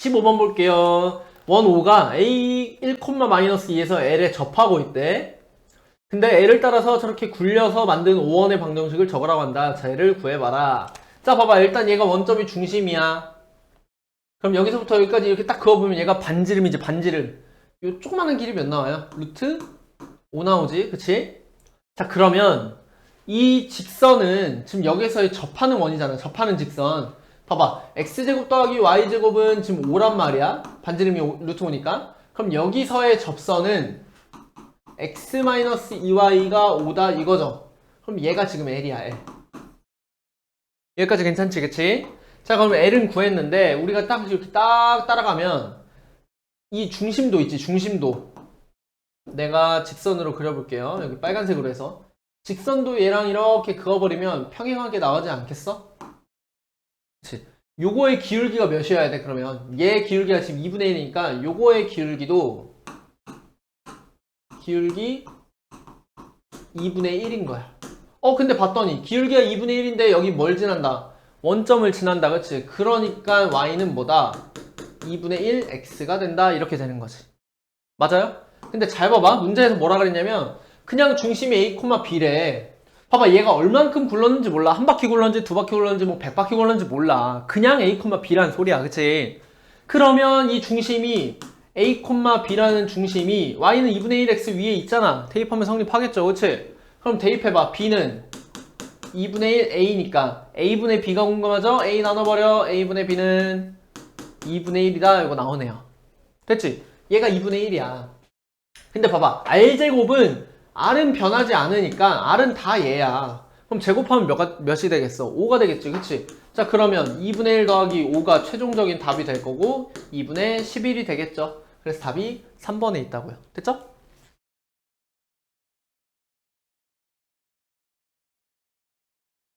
15번 볼게요. 원 5가 a 1,-2에서 l에 접하고 있대. 근데 l을 따라서 저렇게 굴려서 만든 5원의 방정식을 적으라고 한다. 자, 얘를 구해봐라. 자, 봐봐. 일단 얘가 원점이 중심이야. 그럼 여기서부터 여기까지 이렇게 딱 그어보면 얘가 반지름이지, 반지름. 요 조그마한 길이 몇 나와요? 루트 5 나오지, 그치? 자, 그러면 이 직선은 지금 여기서의 접하는 원이잖아. 접하는 직선. 봐봐. x제곱 더하기 y제곱은 지금 5란 말이야. 반지름이 오- 루트 5니까. 그럼 여기서의 접선은 x-2y가 5다 이거죠. 그럼 얘가 지금 l이야, l. 여기까지 괜찮지, 그치? 자, 그럼 l은 구했는데, 우리가 딱 이렇게 딱 따라가면, 이 중심도 있지, 중심도. 내가 직선으로 그려볼게요. 여기 빨간색으로 해서. 직선도 얘랑 이렇게 그어버리면 평행하게 나오지 않겠어? 그치. 요거의 기울기가 몇이어야 돼, 그러면? 얘 기울기가 지금 2분의 1이니까, 요거의 기울기도, 기울기 2분의 1인 거야. 어, 근데 봤더니, 기울기가 2분의 1인데, 여기 뭘 지난다? 원점을 지난다, 그치? 그러니까 y는 뭐다? 2분의 1 x가 된다, 이렇게 되는 거지. 맞아요? 근데 잘 봐봐. 문제에서 뭐라 그랬냐면, 그냥 중심이 a, b래. 봐봐, 얘가 얼만큼 굴렀는지 몰라. 한 바퀴 굴렀는지, 두 바퀴 굴렀는지, 뭐, 백 바퀴 굴렀는지 몰라. 그냥 a, b란 소리야. 그치? 그러면 이 중심이 a, b라는 중심이 y는 2분의 1x 위에 있잖아. 대입하면 성립하겠죠. 그치? 그럼 대입해봐. b는 2분의 1 a니까 a분의 b가 궁금하죠? a 나눠버려. a분의 b는 2분의 1이다. 이거 나오네요. 됐지? 얘가 2분의 1이야. 근데 봐봐. r제곱은 r은 변하지 않으니까 r은 다 얘야. 그럼 제곱하면 몇, 몇이 되겠어? 5가 되겠지. 그치? 자 그러면 2분의 1 더하기 5가 최종적인 답이 될 거고 2분의 11이 되겠죠. 그래서 답이 3번에 있다고요. 됐죠?